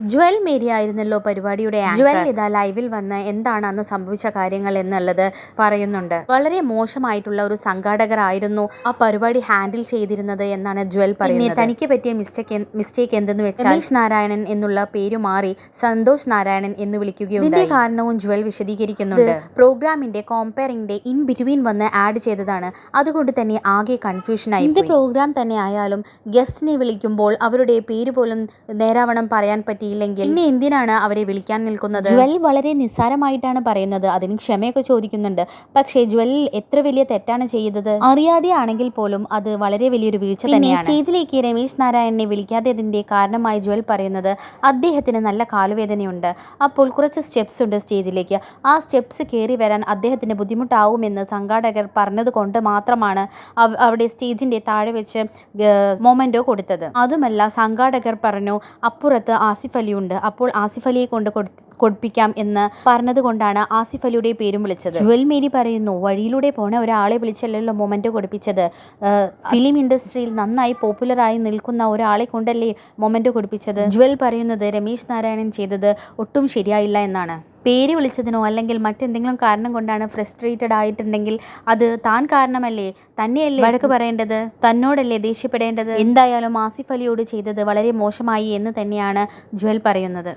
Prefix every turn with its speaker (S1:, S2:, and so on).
S1: Jewel Mary ആയിരുന്നല്ലോ പരിപാടിയുടെ jewel ഇതാ ലൈവിൽ വന്ന് എന്താണ് അന്ന് സംഭവിച്ച കാര്യങ്ങൾ എന്നുള്ളത് പറയുന്നുണ്ട്. വളരെ മോശമായിട്ടുള്ള ഒരു സംഘാടകരായിരുന്നു ആ പരിപാടി ഹാൻഡിൽ ചെയ്തിരുന്നത് എന്നാണ് ജ്വൽ പറയുന്നത്. തനിക്ക് പറ്റിയ മിസ്റ്റേക്ക് മിസ്റ്റേക്ക് എന്തെന്ന് വെച്ചാൽ രമേഷ് നാരായണൻ എന്നുള്ള പേര് മാറി സന്തോഷ് നാരായണൻ എന്ന് വിളിക്കുകയുണ്ടായി. ഇതിന്റെ കാരണവും ജ്വൽ വിശദീകരിക്കുന്നുണ്ട്. പ്രോഗ്രാമിന്റെ കോമ്പയറിംഗിന്റെ ഇൻ ബിറ്റ്വീൻ വന്ന് ആഡ് ചെയ്തതാണ്. അതുകൊണ്ട് തന്നെ ആകെ കൺഫ്യൂഷൻ ആയി എന്ത് പ്രോഗ്രാം തന്നെ ആയാലും ഗസ്റ്റിനെ വിളിക്കുമ്പോൾ അവരുടെ പേര് പോലും നേരാവണ്ണം പറയാൻ പറ്റിയില്ലെങ്കിൽ പിന്നെ എന്തിനാണ് അവരെ വിളിക്കാൻ നിൽക്കുന്നത്? ജ്വൽ വളരെ നിസ്സാരമായിട്ടാണ് പറയുന്നത്. അതിന് ക്ഷമയൊക്കെ ചോദിക്കുന്നുണ്ട്. പക്ഷേ ജ്വൽ എത്ര വലിയ തെറ്റാണ് ചെയ്തത്? അറിയാതെ ആണെങ്കിൽ പോലും അത് വളരെ വലിയൊരു വീഴ്ച തന്നെയാണ്. സ്റ്റേജിലേക്ക് രമേശ് നാരായണനെ വിളിക്കാത്തതിന്റെ കാരണമായി ജ്വൽ പറയുന്നത് അദ്ദേഹത്തിന് നല്ല കാലുവേദനയുണ്ട്. അപ്പോൾ കുറച്ച് സ്റ്റെപ്സ് ഉണ്ട് സ്റ്റേജിലേക്ക്. ആ സ്റ്റെപ്സ് കയറി വരാൻ അദ്ദേഹത്തിന് ബുദ്ധിമുട്ടാവുമെന്ന് സംഘാടകർ പറഞ്ഞതുകൊണ്ട് മാത്രമാണ് അവിടെ സ്റ്റേജിന്റെ താഴെ വെച്ച് മൊമെന്റോ കൊടുത്തത്. അതുമല്ല സംഘാടകർ പറഞ്ഞു അപ്പുറത്ത് ആസിഫ് അലിയുണ്ട് അപ്പോൾ ആസിഫ് അലിയെ കൊണ്ട് കൊടുപ്പിക്കാം എന്ന് പറഞ്ഞതുകൊണ്ടാണ് ആസിഫ് അലിയുടെ പേരും വിളിച്ചത്. ജുവൽ മേരി പറയുന്നു വഴിയിലൂടെ പോണ ഒരാളെ വിളിച്ചല്ലോ മൊമെന്റ് കൊടുപ്പിച്ചത്. ഫിലിം ഇൻഡസ്ട്രിയിൽ നന്നായി പോപ്പുലറായി നിൽക്കുന്ന ഒരാളെ കൊണ്ടല്ലേ മൊമെന്റ് കൊടുപ്പിച്ചത്? ജുവൽ പറയുന്നത് രമേശ് നാരായണൻ ചെയ്തത് ഒട്ടും ശരിയായില്ല എന്നാണ്. പേര് വിളിച്ചതിനോ അല്ലെങ്കിൽ മറ്റെന്തെങ്കിലും കാരണം കൊണ്ടാണ് ഫ്രസ്ട്രേറ്റഡ് ആയിട്ടുണ്ടെങ്കിൽ അത് താൻ കാരണമല്ലേ? തന്നെയല്ലേ വഴക്ക് പറയേണ്ടത്? തന്നോടല്ലേ ദേഷ്യപ്പെടേണ്ടത്? എന്തായാലും ആസിഫ് അലിയോട് ചെയ്തത് വളരെ മോശമായി എന്ന് തന്നെയാണ് ജ്വൽ പറയുന്നത്.